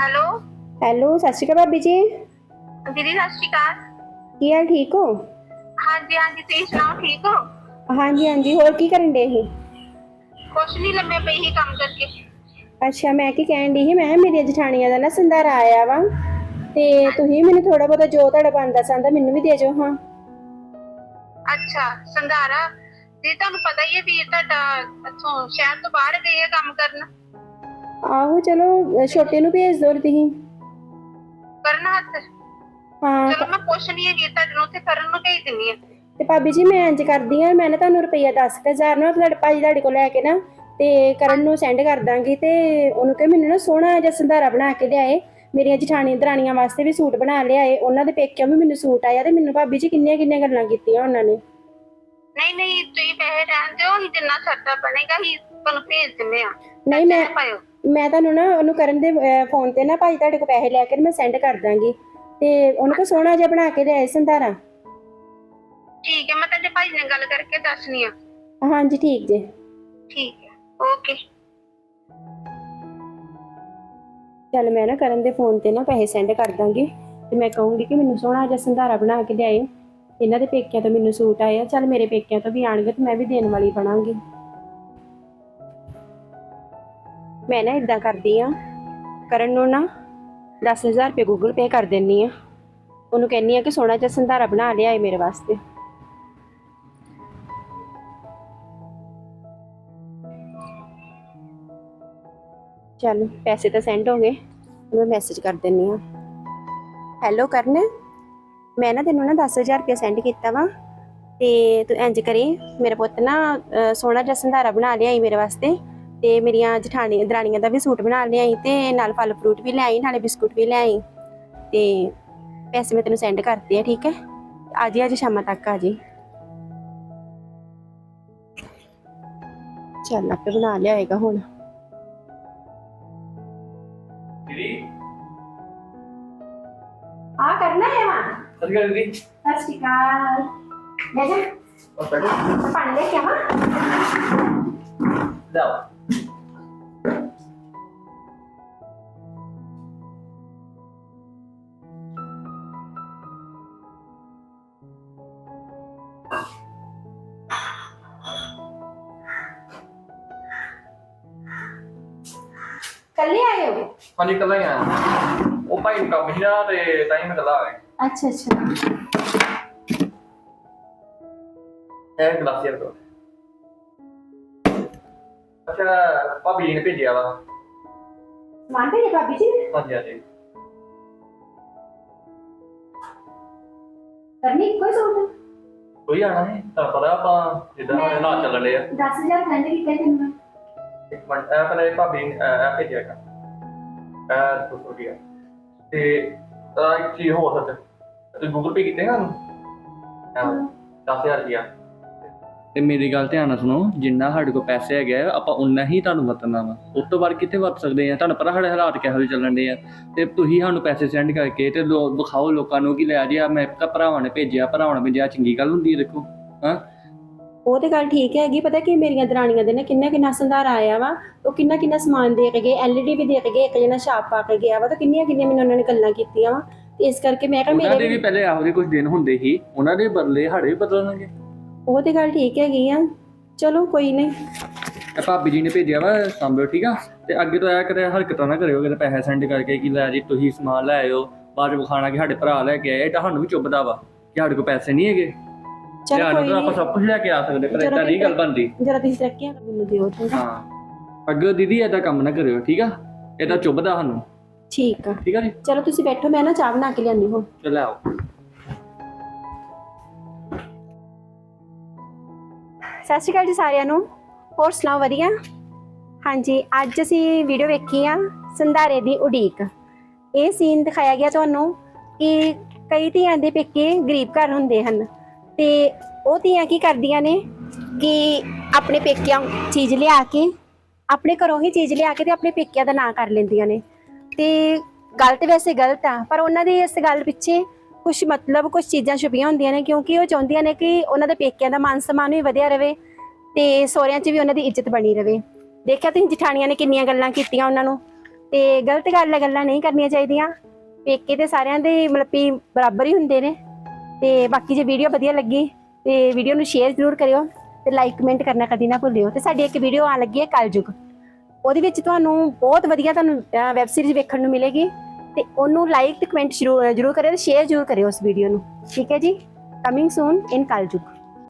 ਹੈਲੋ? ਹੈਲੋ ਸਤਿ ਸ਼੍ਰੀ ਅਕਾਲ ਭਾਬੀ ਜੀ। ਦੀਦੀ ਸਤਿ ਸ਼੍ਰੀ ਅਕਾਲ। ਕੀ ਹਾਲ ਠੀਕ ਹੋ? ਹਾਂਜੀ ਹਾਂਜੀ ਤੁਸੀਂ ਸੁਣਾਓ ਠੀਕ ਹੋ? ਹਾਂਜੀ ਹਾਂਜੀ ਹੋਰ ਕੀ ਕਰਨ ਦੇ ਸੀ? ਕੁਛ ਨਹੀਂ ਲੰਮੇ ਪਈ ਹੀ ਕੰਮ ਕਰਕੇ। ਅੱਛਾ ਮੈਂ ਕੀ ਕਹਿਣ ਦੀ ਸੀ? ਮੈਂ ਕਿਹਾ ਮੇਰੀਆਂ ਜਠਾਣੀਆਂ ਦਾ ਨਾ ਸੰਧਾਰਾ ਆਇਆ ਵਾ ਤੇ ਤੁਸੀਂ ਮੈਨੂੰ ਥੋੜਾ ਬਹੁਤਾ ਜੋ ਤੁਹਾਡਾ ਬਣਦਾ ਸੰਦਾ ਮੈਨੂੰ ਵੀ ਦੇ ਜਾਓ ਹਾਂ। ਅੱਛਾ ਸੰਧਾਰਾ? ਜੀ ਤੁਹਾਨੂੰ ਪਤਾ ਹੀ ਹੈ ਵੀਰ ਤੁਹਾਡਾ ਇੱਥੋਂ ਸ਼ਹਿਰ ਤੋਂ ਬਾਹਰ ਗਏ ਆ ਕੰਮ ਕਰਨ। ਆਹੋ ਚਲੋ ਅ, ਛੋਟੇ ਨੂੰ ਭੇਜ ਦਿਓ ਤੁਸੀਂ। ਕਰਨ ਹੱਥ? ਹਾਂ ਚਲੋ ਮੈਂ ਪੁੱਛ ਲਈ ਹੈ ਵੀਰ ਤੁਹਾਡੇ ਨੂੰ ਉੱਥੇ ਕਰਨ ਨੂੰ ਭੇਜ ਦਿੰਨੀ ਆ ਤੇ ਭਾਬੀ ਜੀ ਮੈਂ ਇੰਜ ਕਰਦੀ ਆ ਮੈਂ ਨਾ ਤੁਹਾਨੂੰ ਰੁਪਈਆ 10000 ਨਾ ਤੁਹਾਡੇ ਭਾਜੀ ਤੁਹਾਡੇ ਕੋਲ ਲੈ ਕੇ ਨਾ ਤੇ ਕਰਨ ਨੂੰ ਸੈਂਡ ਕਰ ਦਾਂਗੀ ਤੇ ਉਹਨੂੰ ਕਹੇ ਮੈਨੂੰ ਨਾ ਸੋਹਣਾ ਜਿਹਾ ਸੰਧਾਰਾ ਬਣਾ ਕੇ ਲਿਆਏ ਮੇਰੀਆਂ ਜਠਾਣੀਆਂ ਦਰਾਣੀਆਂ ਵਾਸਤੇ ਵੀ ਸੂਟ ਬਣਾ ਲਿਆਏ ਉਹਨਾਂ ਦੇ ਪੇਕਿਆਂ ਵੀ ਮੈਨੂੰ ਸੂਟ ਆਇਆ ਤੇ ਮੈਨੂੰ ਭਾਬੀ ਜੀ ਕਿੰਨੀਆਂ ਕਿੰਨੀਆਂ ਗੱਲਾਂ ਕੀਤੀਆਂ ਉਹਨਾਂ ਨੇ। ਨਹੀਂ ਨਹੀਂ ਤੁਸੀਂ ਪੈਸੇ ਰਹਿਣ ਦਿਓ ਅਸੀਂ ਜਿੰਨਾ ਸਰਦਾ ਬਣੇਗਾ ਹੀ ਤੁਹਾਨੂੰ ਭੇਜ ਦਿੰਨੇ ਆ ਨਹੀਂ ਮੈਂ ਪਾਇਓ। ਮੈਂ ਤੁਹਾਨੂੰ ਨਾ ਉਹਨੂੰ ਕਰਨ ਦੇ ਫੋਨ ਤੇ ਨਾ ਭਾਜੀ ਤੁਹਾਡੇ ਕੋਲ ਪੈਸੇ ਲੈ ਕੇ ਮੈਂ ਸੈਂਡ ਕਰ ਦਾਂਗੀ। ਤੇ ਉਹਨੂੰ ਕੋ ਸੋਹਣਾ ਜਿਹਾ ਬਣਾ ਕੇ ਲਿਆਏ ਸੰਧਾਰਾ। ਠੀਕ ਹੈ ਮੈਂ ਤੁਹਾਡੇ ਭਾਈ ਨਾਲ ਗੱਲ ਕਰਕੇ ਦੱਸਣੀ ਆ ਹਾਂਜੀ ਠੀਕ ਜੇ। ਠੀਕ ਹੈ ਓਕੇ। ਚੱਲ ਮੈਂ ਨਾ ਕਰਨ ਦੇ ਫੋਨ ਤੇ ਨਾ ਪੈਸੇ ਸੈਂਡ ਕਰ ਦਾਂਗੀ। ਤੇ ਮੈਂ ਕਹੂੰਗੀ ਕਿ ਮੈਨੂੰ ਸੋਹਣਾ ਜਿਹਾ ਸੰਧਾਰਾ ਬਣਾ ਕੇ ਲਿਆਏ। ਇਹਨਾਂ ਦੇ ਪੇਕਿਆਂ ਤੋਂ ਮੈਨੂੰ ਸੂਟ ਆਏ ਆ। ਚੱਲ ਮੇਰੇ ਪੇਕਿਆਂ ਤੋਂ ਵੀ ਆਣਗੇ ਤੇ ਮੈਂ ਵੀ ਦੇਣ ਵਾਲੀ ਬਣਾਂਗੀ। ਮੈਂ ਨਾ ਇਦਾਂ ਕਰਦੀ ਆ ਕਰਨ ਨੂੰ ਨਾ 10000 ਰੁਪਏ ਗੂਗਲ ਪੇ ਕਰ ਦਿੰਨੀ ਆ। ਉਹਨੂੰ ਕਹਿੰਨੀ ਆ ਕਿ ਸੋਹਣਾ ਜਿਹਾ ਸੰਧਾਰਾ ਬਣਾ ਲਿਆਏ ਮੇਰੇ ਵਾਸਤੇ। ਚੱਲ ਪੈਸੇ ਤਾਂ ਸੈਂਡ ਹੋ ਗਏ ਮੈਂ ਮੈਸੇਜ ਕਰ ਦਿੰਨੀ ਆ। ਹੈਲੋ ਕਰਨ ਮੈਂ ਨਾ ਤੈਨੂੰ ਨਾ 10000 ਰੁਪਏ ਸੈਂਡ ਕੀਤਾ ਵਾ ਤੇ ਤੂੰ ਇੰਜ ਕਰੀ ਮੇਰਾ ਪੁੱਤ ਨਾ ਅਹ, ਸੋਹਣਾ ਜਿਹਾ ਸੰਧਾਰਾ ਬਣਾ ਲਿਆਈ ਮੇਰੇ ਵਾਸਤੇ। ਤੇ ਮੇਰੀਆਂ ਜਠਾਣੀ ਦਰਾਣੀਆਂ ਦਾ ਵੀ ਸੂਟ ਬਣਾ ਲਿਆਈ ਤੇ ਨਾਲ ਫਲ ਫਰੂਟ ਵੀ ਲਿਆਈ ਨਾਲੇ ਬਿਸਕੁਟ ਵੀ ਲਿਆਈ। ਤੇ ਪੈਸੇ ਮੈਂ ਤੈਨੂੰ ਸੈਂਡ ਕਰਤੇ ਆ ਠੀਕ ਹੈ? ਆ ਜੀ ਅੱਜ ਸ਼ਾਮਾਂ ਤੱਕ ਆ ਜੀ। ਚੱਲ ਆਪੇ ਬਣਾ ਲਿਆਏਗਾ ਹੁਣ। ਦੀਦੀ। ਆ ਕਰਨਾ ਹੈ ਵਾ? ਸਤਿ ਸ਼੍ਰੀ ਅਕਾਲ ਦੀਦੀ। ਸਤਿ ਸ਼੍ਰੀ ਅਕਾਲ। ਲੈ ਜਾ। ਪਾਣੀ ਲੈ ਕੇ ਆਵਾਂ। ਜਾਓ ਆਏ ਹੋ ਹਾਂਜੀ ਕੱਲਾ ਹੀ ਆਇਆ ਉਹ ਭਾਈ ਨੂੰ ਕੰਮ ਸੀ ਨਾ ਤੇ ਤਾਂ ਹੀ ਮੈਂ ਕੱਲਾ ਆ ਗਿਆ ਅੱਛਾ ਅੱਛਾ। ਇਹ ਗਲਾਸੀਅਰ ਤੋਂ ਅੱਛਾ ਭਾਬੀ ਜੀ ਨੇ ਭੇਜਿਆ ਵਾ। ਸਮਾਨ ਭੇਜੇ ਭਾਬੀ ਜੀ ਨੇ? ਹਾਂਜੀ ਹਾਂਜੀ। ਕਰਨੀ ਕੋਈ ਸੂਟ ਕੋਈ ਆਣਾ ਨਹੀਂ ਤੁਹਾਨੂੰ ਪਤਾ ਆਪਾਂ ਜਿੱਦਾਂ ਹੁਣ ਨਾਲ ਚੱਲਣ ਡਏ ਆ। 10000 ਫਰੈਂਡ ਕੀਤੇ ਤੈਨੂੰ ਮੈਂ। ਇੱਕ ਮਿੰਟ ਇਹ ਪਹਿਲੇ ਭਾਬੀ ਨੇ ਇਹ ਭੇਜਿਆ ਕਰ ਦੋ ਸੌ ਰੁਪਇਆ ਤੇ ਆ ਇੱਕ ਚੀਜ਼ ਹੋਰ ਸੱਚ ਤੇ ਗੂਗਲ ਪੇ ਕੀਤੇ ਹਨ 10000 ਰੁਪਇਆ ਤੇ ਮੇਰੀ ਗੱਲ ਧਿਆਨ ਨਾਲ ਸੁਣੋ ਜਿੰਨਾ ਸਾਡੇ ਕੋਲ ਪੈਸੇ ਹੈਗੇ ਆ ਆਪਾਂ ਉਨਾ ਹੀ ਤੁਹਾਨੂੰ ਵਰਤਣਾ ਵਾ। ਉਸ ਤੋਂ ਬਾਅਦ ਕਿੱਥੇ ਵਰਤ ਸਕਦੇ ਆ? ਤੁਹਾਨੂੰ ਪਤਾ ਸਾਡੇ ਹਾਲਾਤ ਕਿਹੋ ਜਿਹੇ ਚੱਲਣ ਦੇ ਆ। ਤੇ ਤੁਸੀਂ ਸਾਨੂੰ ਪੈਸੇ ਸੈਂਡ ਕਰਕੇ ਤੇ ਲੋ- ਵਿਖਾਓ ਲੋਕਾਂ ਨੂੰ ਕਿ ਲੈ ਜੀ ਆ ਮੈਂ ਤਾਂ ਭਰਾਵਾਂ ਨੇ ਭੇਜਿਆ ਭਰਾਵਾਂ ਨੇ ਭੇਜਿਆ ਚੰਗੀ ਗੱਲ ਹੁੰਦੀ ਹੈ ਦੇਖੋ। ਹਾਂ? ਉਹ ਤੇ ਗੱਲ ਠੀਕ ਹੈਗੀ ਪਤਾ ਕੀ ਮੇਰੀਆਂ ਦਰਾਣੀਆਂ ਦੇ ਨੇ ਕਿੰਨਾ ਕਿੰਨਾ ਸੰਧਾਰ ਆਇਆ ਵਾ ਉਹ ਕਿੰਨਾ ਕਿੰਨਾ ਸਮਾਨ ਦੇ ਕੇ ਗਏ ਐਲਈਡੀ ਵੀ ਦੇ ਕੇ ਗਏ ਇੱਕ ਜਣਾ ਛਾਪ ਪਾ ਕੇ ਗਿਆ ਵਾ ਤਾਂ ਕਿੰਨੀਆਂ ਕਿੰਨੀਆਂ ਮੈਨੂੰ ਉਹਨਾਂ ਨੇ ਗੱਲਾਂ ਕੀਤੀਆਂ ਵਾ। ਤੇ ਇਸ ਕਰਕੇ ਮੈਂ ਕਿਹਾ ਉਹਨਾਂ ਦੇ ਮੇਰੇ ਵੀ ਪਹਿਲੇ ਇਹੋ ਜਿਹੇ ਕੁਝ ਦਿਨ ਹੁੰਦੇ ਸੀ ਉਹਨਾਂ ਦੇ ਬਦਲੇ ਸਾਡੇ ਵੀ ਬਦਲਣਗੇ। ਉਹ ਤੇ ਗੱਲ ਠੀਕ ਹੈਗੀ ਆ। ਚਲੋ ਕੋਈ ਨਹੀਂ। ਇਹ ਭਾਬੀ ਜੀ ਨੇ ਭੇਜਿਆ ਵਾ ਸੰਭਿਓ ਠੀਕ ਆ? ਤੇ ਅੱਗੇ ਤੋਂ ਆਇਆ ਕਰੇ ਹਰਕਤਾਂ ਨਾ ਕਰਿਓ ਕਿਤੇ ਪੈਸੇ ਸੈਂਡ ਕਰਕੇ ਕਿ ਲੈ ਜੀ ਤੁਸੀਂ ਸਮਾਨ ਲੈ ਆਇਓ ਬਾਅਦ ਵਿੱਚ ਵਿਖਾਣਾ ਕਿ ਸਾਡੇ ਭਰਾ ਲੈ ਕੇ ਆਏ ਇਹ ਤੁਹਾਨੂੰ ਵੀ ਚੁੱਭਦਾ ਵਾ ਕਿ ਸਾਡੇ ਕੋਲ ਪੈਸੇ ਨਹੀਂ ਹੈਗੇ। ਚਲ ਕੋਈ ਨੂੰ ਤਾਂ ਆਪਾਂ ਨਹੀਂ ਸਭ ਕੁਝ ਲੈ ਕੇ ਆ ਸਕਦੇ ਪਰ ਏਦਾਂ ਨਹੀਂ ਗੱਲ ਬਣਦੀ। ਜਰਾ ਤੁਸੀਂ ਤਰੱਕੀਆਂ ਮੈਨੂੰ ਦਿਓ ਚੰਗਾ ਹਾਂ। ਅੱਗੇ ਦੀਦੀ ਏਦਾਂ ਕੰਮ ਨਾ ਕਰਿਓ ਠੀਕ ਆ? ਏਦਾਂ ਚੁੱਭਦਾ ਸਾਨੂੰ। ਠੀਕ ਆ। ਠੀਕ ਆ ਜੀ? ਚਲੋ ਤੁਸੀਂ ਬੈਠੋ ਮੈਂ ਨਾ ਚਾਹ ਬਣਾ ਕੇ ਲਿਆਂਦੀ ਹੁਣ ਚਲ ਆਓ ਸਤਿ ਸ਼੍ਰੀ ਅਕਾਲ ਜੀ ਸਾਰਿਆਂ ਨੂੰ। ਹੋਰ ਸੁਣਾਓ ਵਧੀਆ? ਹਾਂਜੀ ਅੱਜ ਅਸੀਂ ਵੀਡੀਓ ਵੇਖੀ ਆ ਸੰਧਾਰੇ ਦੀ ਉਡੀਕ। ਇਹ ਸੀਨ ਦਿਖਾਇਆ ਗਿਆ ਤੁਹਾਨੂੰ ਕਿ ਕਈ ਧੀਆਂ ਦੇ ਪੇਕੇ ਗਰੀਬ ਘਰ ਹੁੰਦੇ ਹਨ। ਤੇ ਉਹ ਧੀਆਂ ਕੀ ਕਰਦੀਆਂ ਨੇ ਕਿ ਆਪਣੇ ਪੇਕਿਆਂ ਚੀਜ਼ ਲਿਆ ਕੇ, ਆਪਣੇ ਘਰੋਂ ਹੀ ਚੀਜ਼ ਲਿਆ ਕੇ ਤੇ ਆਪਣੇ ਪੇਕਿਆਂ ਦਾ ਨਾਂ ਕਰ ਲੈਂਦੀਆਂ ਨੇ। ਤੇ ਗਲਤ ਵੈਸੇ ਗਲਤ ਆ, ਪਰ ਉਹਨਾਂ ਦੀ ਇਸ ਗੱਲ ਪਿੱਛੇ ਕੁਝ ਮਤਲਬ ਕੁਝ ਚੀਜ਼ਾਂ ਛੁਪੀਆਂ ਹੁੰਦੀਆਂ ਨੇ, ਕਿਉਂਕਿ ਉਹ ਚਾਹੁੰਦੀਆਂ ਨੇ ਕਿ ਉਹਨਾਂ ਦੇ ਪੇਕਿਆਂ ਦਾ ਮਾਨ ਸਨਮਾਨ ਵੀ ਵਧਿਆ ਰਹੇ ਤੇ ਸਹੁਰਿਆਂ 'ਚ ਵੀ ਉਹਨਾਂ ਦੀ ਇੱਜ਼ਤ ਬਣੀ ਰਹੇ ਦੇਖਿਆ ਤੁਸੀਂ ਜਠਾਣੀਆਂ ਨੇ ਕਿੰਨੀਆਂ ਗੱਲਾਂ ਕੀਤੀਆਂ ਉਹਨਾਂ ਨੂੰ। ਤੇ ਗਲਤ ਗੱਲ ਹੈ ਗੱਲਾਂ ਨਹੀਂ ਕਰਨੀਆਂ ਚਾਹੀਦੀਆਂ। ਪੇਕੇ ਤੇ ਸਾਰਿਆਂ ਦੇ ਮਤਲਬ ਵੀ ਬਰਾਬਰ ਹੀ ਹੁੰਦੇ ਨੇ। ਤੇ ਬਾਕੀ ਜੇ ਵੀਡੀਓ ਵਧੀਆ ਲੱਗੀ ਤੇ ਵੀਡੀਓ ਨੂੰ ਸ਼ੇਅਰ ਜ਼ਰੂਰ ਕਰਿਓ ਤੇ ਲਾਈਕ ਕਮੈਂਟ ਕਰਨਾ ਕਦੀ ਨਾ ਭੁੱਲਿਓ ਤੇ ਸਾਡੀ ਇੱਕ ਵੀਡੀਓ ਆਣ ਲੱਗੀ ਹੈ ਕਲਯੁਗ। ਉਹਦੇ ਵਿੱਚ ਤੁਹਾਨੂੰ ਬਹੁਤ ਵਧੀਆ ਤੁਹਾਨੂੰ ਵੈਬ ਸੀਰੀਜ਼ ਵੇਖਣ ਨੂੰ ਮਿਲੇਗੀ ਤੇ ਉਹਨੂੰ ਲਾਈਕ ਤੇ ਕਮੈਂਟ ਜ਼ਰੂਰ ਜ਼ਰੂਰ ਕਰਿਓ ਤੇ ਸ਼ੇਅਰ ਜ਼ਰੂਰ ਕਰਿਓ ਉਸ ਵੀਡੀਓ ਨੂੰ। ਠੀਕ ਹੈ ਜੀ? ਕਮਿੰਗ ਸੂਨ ਇਨ ਕਲਯੁਗ।